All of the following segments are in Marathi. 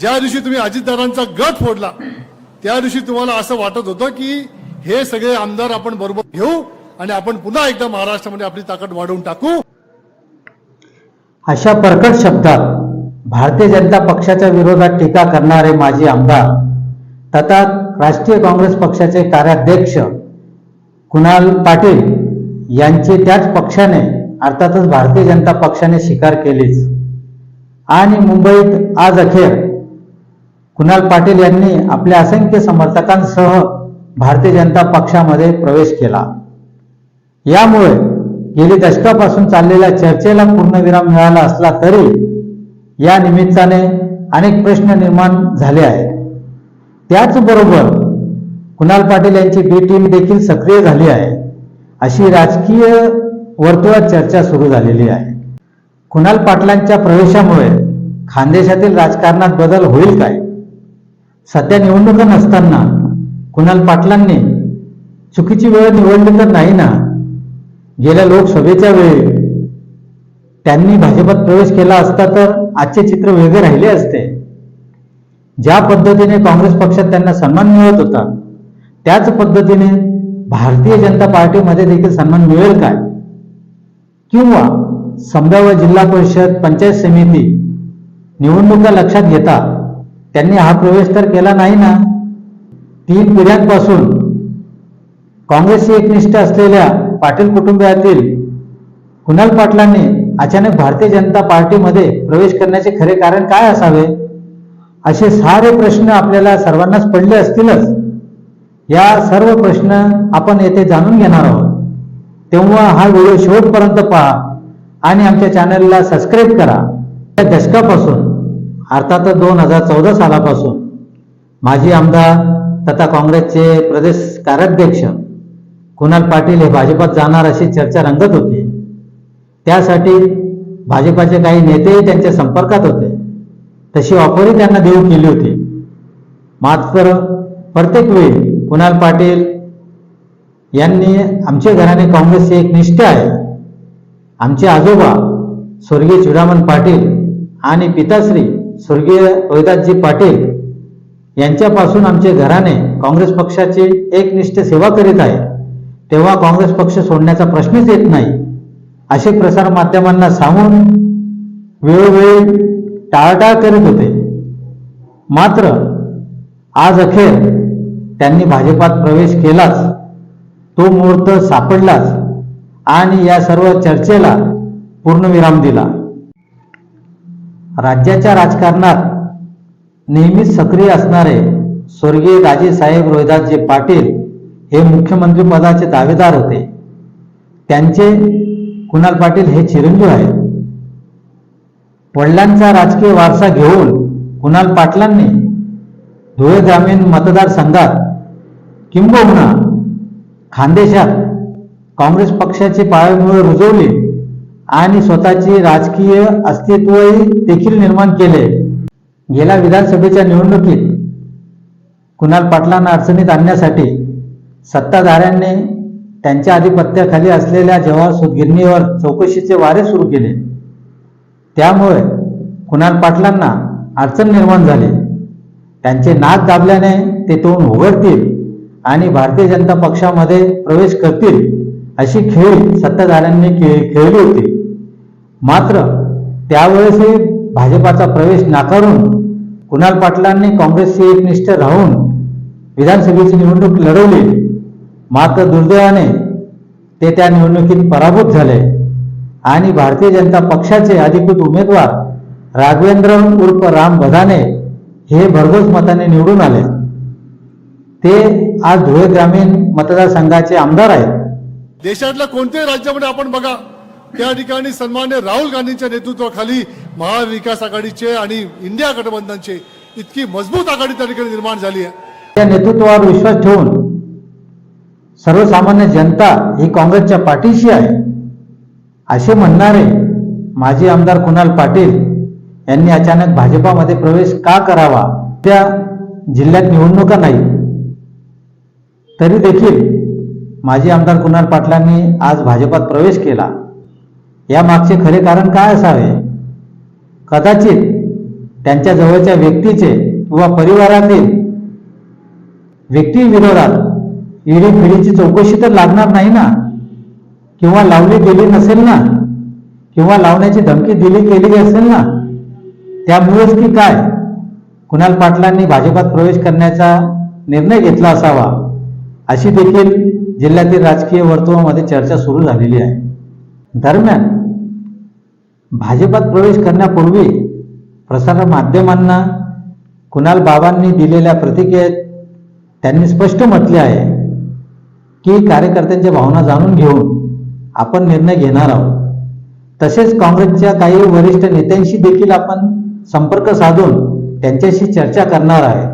ज्या दिवशी तुम्ही अजितदारांचा गट फोडला त्या दिवशी तुम्हाला असं वाटत होतं की हे सगळे आमदार आपण बरोबर घेऊ आणि आपण पुन्हा एकदा महाराष्ट्रामध्ये आपली ताकद वाढवून टाकू? अशा प्रकट शब्दात भारतीय जनता पक्षाच्या विरोधात टीका करणारे माजी आमदार तथा राष्ट्रीय काँग्रेस पक्षाचे कार्याध्यक्ष कुणाल पाटील यांची त्याच पक्षाने अर्थातच भारतीय जनता पक्षाने शिकार केलीच. आणि मुंबईत आज अखेर कुणाल पाटील यांनी आपल्या असंख्य समर्थकांसह भारतीय जनता पक्षामध्ये प्रवेश केला. यामुळे गेली दशकापासून चाललेल्या चर्चेला पूर्णविराम मिळाला असला तरी या निमित्ताने अनेक प्रश्न निर्माण झाले आहेत. त्याचबरोबर कुणाल पाटील यांची बी टीम देखील सक्रिय झाली आहे. अशी राजकीय वर्तुळात चर्चा सुरू झालेली आहे. कुणाल पाटलांच्या प्रवेशामुळे खानदेशातील राजकारणात बदल होईल काय? सध्या निवडणुका नसताना कुणाल पाटलांनी चुकीची वेळ निवडली तर नाही ना? गेल्या लोकसभेच्या वेळी त्यांनी भाजपात प्रवेश केला असता तर आजचे चित्र वेगळे राहिले असते. ज्या पद्धतीने काँग्रेस पक्षात त्यांना सन्मान मिळत होता त्याच पद्धतीने भारतीय जनता पार्टीमध्ये देखील सन्मान मिळेल काय? किंवा संभाव्य जिल्हा परिषद पंचायत समिती निवडणुका लक्षात घेता त्यांनी हा प्रवेश तर केला नाही ना? तीन पिढ्यांपासून काँग्रेसशी एकनिष्ठ असलेल्या पाटील कुटुंबियातील कुणाल पाटलांनी अचानक भारतीय जनता पार्टीमध्ये प्रवेश करण्याचे खरे कारण काय असावे? असे सारे प्रश्न आपल्याला सर्वांनाच पडले असतीलच. या सर्व प्रश्न आपण येथे जाणून घेणार आहोत. तेव्हा हा व्हिडिओ शेवटपर्यंत पहा आणि आमच्या चॅनलला सबस्क्राईब करा. या दशकापासून अर्थातच दोन हजार चौदा सालापासून माजी आमदार तथा काँग्रेसचे प्रदेश कार्याध्यक्ष कुणाल पाटील हे भाजपात जाणार अशी चर्चा रंगत होती. त्यासाठी भाजपाचे काही नेतेही त्यांच्या संपर्कात होते. तशी ऑफरही त्यांना देऊ केली होती. मात्र प्रत्येक वेळी कुणाल पाटील यांनी आमच्या घराने काँग्रेसचे एक निष्ठे आहे. आमचे आजोबा स्वर्गीय चुडामण पाटील आणि पिताश्री स्वर्गीय रोहिदासजी पाटील यांच्यापासून आमचे घराणे काँग्रेस पक्षाची एकनिष्ठ सेवा करीत आहे तेव्हा काँग्रेस पक्ष सोडण्याचा प्रश्नच येत नाही. असे प्रसार माध्यमांना सांगून वेळोवेळी टाळाटाळ करीत होते. मात्र आज अखेर त्यांनी भाजपात प्रवेश केलाच. तो मुहूर्त सापडलाच आणि या सर्व चर्चेला पूर्णविराम दिला. राज्याच्या राजकारणात नेहमीच सक्रिय असणारे स्वर्गीय राजेसाहेब रोहिदासजी पाटील हे मुख्यमंत्री पदाचे दावेदार होते. त्यांचे कुणाल पाटील हे चिरंजीव आहेत. वडिलांचा राजकीय वारसा घेऊन कुणाल पाटलांनी धुळे ग्रामीण मतदारसंघात किंबहुना खानदेशात काँग्रेस पक्षाची पाळेमुळे रुजवली. आणि स्वतःची राजकीय अस्तित्वही देखील निर्माण केले. गेल्या विधानसभेच्या निवडणुकीत कुणाल पाटलांना अडचणीत आणण्यासाठी सत्ताधाऱ्यांनी त्यांच्या आधिपत्याखाली असलेल्या जवाहर सुतगिरणीवर चौकशीचे वारे सुरू केले. त्यामुळे कुणाल पाटलांना अडचण निर्माण झाली. त्यांचे नाक दाबल्याने ते तोंड उघडतील आणि भारतीय जनता पक्षामध्ये प्रवेश करतील अशी खेळी सत्ताधाऱ्यांनी खेळली होती. मात्र त्यावेळेसही भाजपाचा प्रवेश नाकारून कुणाल पाटलांनी काँग्रेसची एकनिष्ठ राहून विधानसभेची निवडणूक लढवली. मात्र दुर्दैवाने ते त्या निवडणुकीत पराभूत झाले आणि भारतीय जनता पक्षाचे अधिकृत उमेदवार राघवेंद्र उर्फ राम बधाने हे भरघोस मताने निवडून आले. ते आज धुळे ग्रामीण मतदारसंघाचे आमदार आहेत. देशातल्या कोणत्याही राज्यामध्ये आपण बघा त्या ठिकाणी सन्मान्य राहुल गांधींच्या नेतृत्वाखाली महाविकास आघाडीचे आणि इंडिया गठबंधनचे इतकी मजबूत आघाडी त्या ठिकाणी निर्माण झाली आहे. त्या नेतृत्वावर विश्वास ठेवून सर्वसामान्य जनता ही काँग्रेसच्या पाठीशी आहे. असे म्हणणारे माजी आमदार कुणाल पाटील यांनी अचानक भाजपामध्ये प्रवेश का करावा? त्या जिल्ह्यात निवडणुका नाही. तरी देखील माजी आमदार कुणाल पाटलांनी आज भाजपात प्रवेश केला. या मागचे खरे कारण काय असावे? कदाचित त्यांच्या जवळच्या व्यक्तीचे किंवा परिवारातील व्यक्ती विरोधात ईडी फिडीची चौकशी तर लागणार नाही ना? किंवा लावली गेली नसेल ना? किंवा लावण्याची धमकी दिली गेली असेल ना? त्यामुळेच की काय? कुणाल पाटलांनी भाजपात प्रवेश करण्याचा निर्णय घेतला असावा? अशी देखील जिल्ह्यातील राजकीय वर्तुळामध्ये चर्चा सुरू झालेली आहे. दरम्यान भाजपात प्रवेश करण्यापूर्वी प्रसार माध्यमांना कुणाल बाबांनी दिलेल्या प्रतिक्रियेत त्यांनी स्पष्ट म्हटले आहे की कार्यकर्त्यांच्या भावना जाणून घेऊन आपण निर्णय घेणार आहोत. तसेच काँग्रेसच्या काही वरिष्ठ नेत्यांशी देखील आपण संपर्क साधून त्यांच्याशी चर्चा करणार आहे.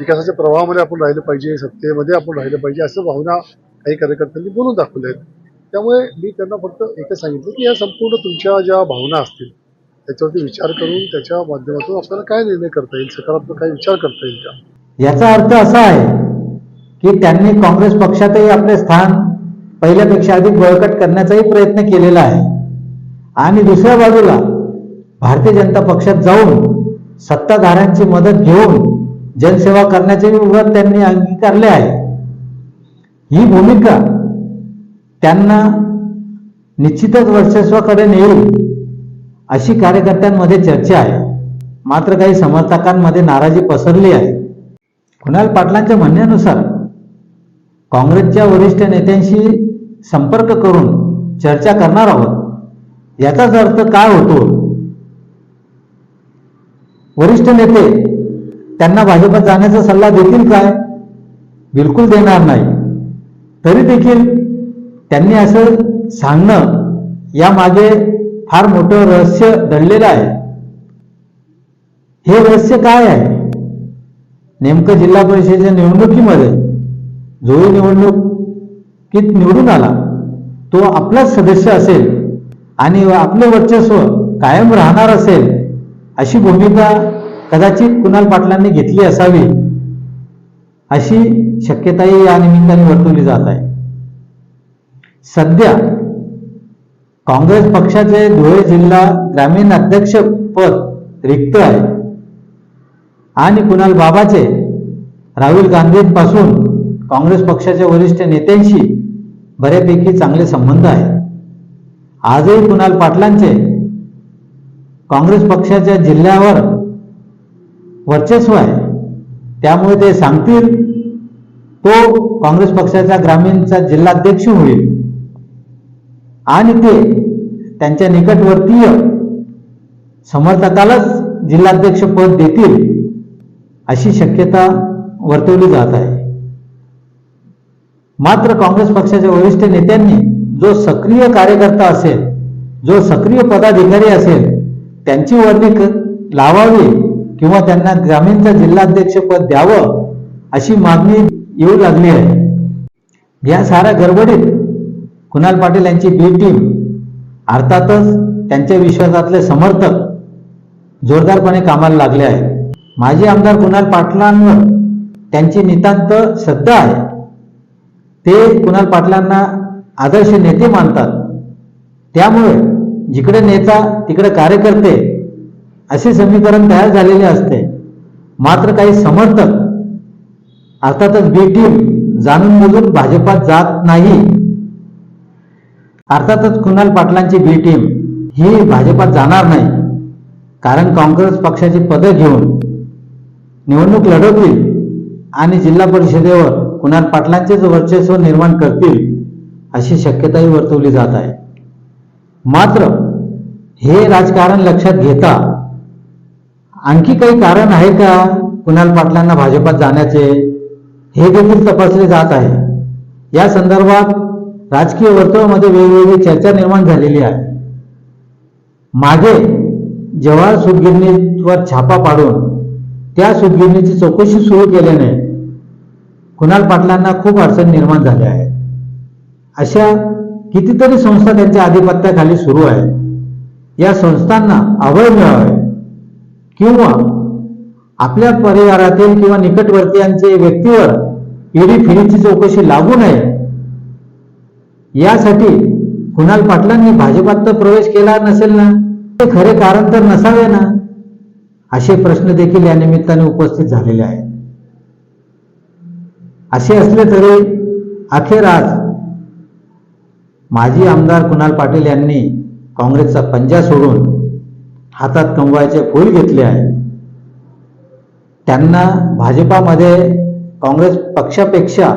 विकासाच्या प्रवाहामध्ये आपण राहिलं पाहिजे सत्तेमध्ये आपण राहिलं पाहिजे असं भावना काही कार्यकर्त्यांनी बोलून दाखवल्या आहेत त्यामुळे मी त्यांना फक्त एकच सांगितलं की या संपूर्ण तुमच्या ज्या भावना असतील त्याच्यावरती विचार करून त्याच्या माध्यमातून आपल्याला काय निर्णय करता येईल सकारात्मक काय विचार करता येईल का? याचा अर्थ असा आहे की त्यांनी काँग्रेस पक्षातही आपले स्थान पहिल्यापेक्षा अधिक बळकट करण्याचाही प्रयत्न केलेला आहे. आणि दुसऱ्या बाजूला भारतीय जनता पक्षात जाऊन सत्ताधाऱ्यांची मदत घेऊन जनसेवा करण्याचे व्रत त्यांनी अंगीकारले आहे. ही भूमिका त्यांना निश्चितच वर्चस्वाकडे नेईल अशी कार्यकर्त्यांमध्ये चर्चा आहे. मात्र काही समर्थकांमध्ये नाराजी पसरली आहे. कुणाल पाटलांच्या म्हणण्यानुसार काँग्रेसच्या वरिष्ठ नेत्यांशी संपर्क करून चर्चा करणार आहोत. याचाच अर्थ काय होतो? वरिष्ठ नेते त्यांना भाजपात जाण्याचा सल्ला देतील काय? बिलकुल देणार नाही. तरी देखील त्यांनी असं सांगणं यामागे फार मोठं रहस्य दडलेलं आहे. हे रहस्य काय आहे? नेमकं जिल्हा परिषदेच्या निवडणुकीमध्ये जो निवडणुकीत निवडून आला तो आपलाच सदस्य असेल आणि आपलं वर्चस्व कायम राहणार असेल अशी भूमिका कदाचित कुणाल पाटलांनी घेतली असावी अशी शक्यताही या निमित्ताने वर्तवली जात आहे. सध्या काँग्रेस पक्षाचे धुळे जिल्हा ग्रामीण अध्यक्ष पद रिक्त आहे. आणि कुणाल बाबाचे राहुल गांधींपासून काँग्रेस पक्षाच्या वरिष्ठ नेत्यांशी बऱ्यापैकी चांगले संबंध आहेत आजही कुणाल पाटलांचे काँग्रेस पक्षाच्या जिल्ह्यावर वर्चस्व आहे. त्यामुळे ते सांगतील तो काँग्रेस पक्षाच्या ग्रामीणचा जिल्हाध्यक्ष होईल. आणि ते त्यांच्या निकटवर्तीय समर्थकालाच जिल्हाध्यक्ष पद देतील अशी शक्यता वर्तवली जात आहे. मात्र काँग्रेस पक्षाच्या वरिष्ठ नेत्यांनी जो सक्रिय कार्यकर्ता असेल जो सक्रिय पदाधिकारी असेल त्यांची वर्णी लावावी किंवा त्यांना ग्रामीणचं जिल्हाध्यक्ष पद द्यावं अशी मागणी येऊ लागली आहे. या साऱ्या गडबडीत कुणाल पाटील यांची बी टीम अर्थातच त्यांच्या विश्वासातले समर्थक जोरदारपणे कामाला लागले आहेत. माजी आमदार कुणाल पाटलांवर त्यांची नितांत श्रद्धा आहे. ते कुणाल पाटलांना आदर्श नेते मानतात. त्यामुळे जिकडे नेता तिकडे कार्यकर्ते असे समीकरण तयार झालेले असते. मात्र काही समर्थक अर्थातच बी टीम जाणून बुजून भाजपात जात नाही. अर्थातच कुणाल पाटलांची बी टीम ही भाजपात जाणार नाही. कारण काँग्रेस पक्षाची पदं घेऊन निवडणूक लढवतील आणि जिल्हा परिषदेवर कुणाल पाटलांचेच वर्चस्व निर्माण करतील अशी शक्यताही वर्तवली जात आहे. मात्र हे राजकारण लक्षात घेता आणखी काही कारण आहे का कुणाल पाटलांना भाजपात जाण्याचे? हे देखील तपासले जात आहे. या संदर्भात राजकीय वर्तुळामध्ये वेगवेगळी चर्चा निर्माण झालेली आहे. मागे जेव्हा सुतगिरणीवर छापा पाडून त्या सुतगिरणीची चौकशी सुरू केल्याने कुणाल पाटलांना खूप अडचण निर्माण झाल्या आहे अशा कितीतरी संस्था त्यांच्या आधिपत्याखाली सुरू आहेत. या संस्थांना अभय मिळावे किंवा आपल्या परिवारातील किंवा निकटवर्तीयांचे व्यक्तीवर ईडी फिरीची चौकशी लागू नये यासाठी कुणाल पाटलांनी भाजपात तर प्रवेश केला नसेल ना? ते खरे कारण तर नसावे ना? असे प्रश्न देखील या निमित्ताने उपस्थित झालेले आहेत. असे असले तरी अखेर आज माजी आमदार कुणाल पाटील यांनी काँग्रेसचा पंजा सोडून हातात कमवायचे फूल घेतले आहे. त्यांना भाजपामध्ये काँग्रेस पक्षापेक्षा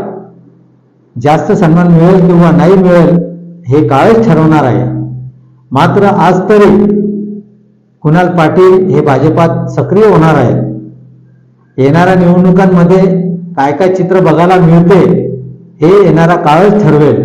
जास्त सन्मान मिळेल किंवा नाही मिळेल हे काळच ठरवणार आहे. मात्र आज तरी कुणाल पाटील हे भाजपात सक्रिय होणार आहे येणाऱ्या निवडणुकांमध्ये काय काय चित्र बघायला मिळते हे येणारा काळच ठरवेल.